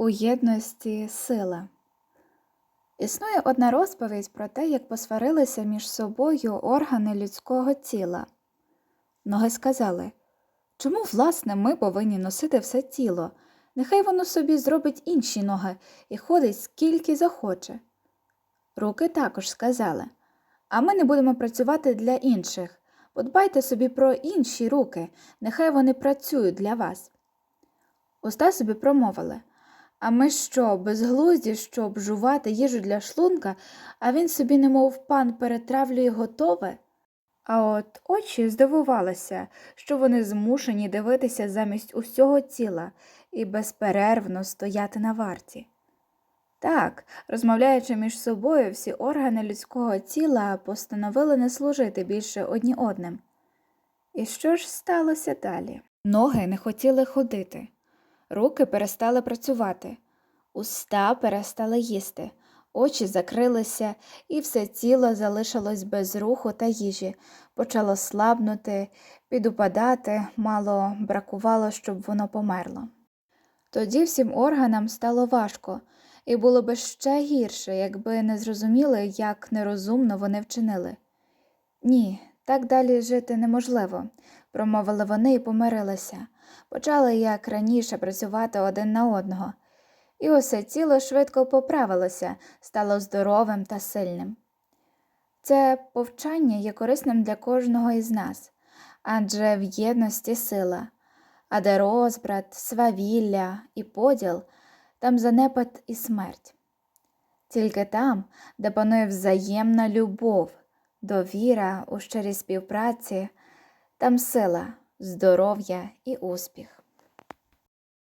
У єдності сила. Існує одна розповідь про те, як посварилися між собою органи людського тіла. Ноги сказали чому, власне, ми повинні носити все тіло? Нехай воно собі зробить інші ноги і ходить скільки захоче. Руки також сказали а ми не будемо працювати для інших. Подбайте собі про інші руки, нехай вони працюють для вас. Уста собі промовили а ми що, безглузді, щоб жувати їжу для шлунка, а він собі, немов пан, перетравлює готове? А от очі здивувалися, що вони змушені дивитися замість усього тіла і безперервно стояти на варті. Так, розмовляючи між собою, всі органи людського тіла постановили не служити більше одні одним. І що ж сталося далі? Ноги не хотіли ходити, руки перестали працювати, уста перестали їсти, очі закрилися, і все тіло залишилось без руху та їжі, почало слабнути, підупадати, мало бракувало, щоб воно померло. Тоді всім органам стало важко, і було би ще гірше, якби не зрозуміли, як нерозумно вони вчинили. Ні, так далі жити неможливо, промовили вони і помирилися, почали, як раніше, працювати один на одного, і усе тіло швидко поправилося, стало здоровим та сильним. Це повчання є корисним для кожного із нас, адже в єдності сила, а де розбрат, свавілля і поділ, там занепад і смерть. Тільки там, де панує взаємна любов, довіра у щирій співпраці, там сила, здоров'я і успіх.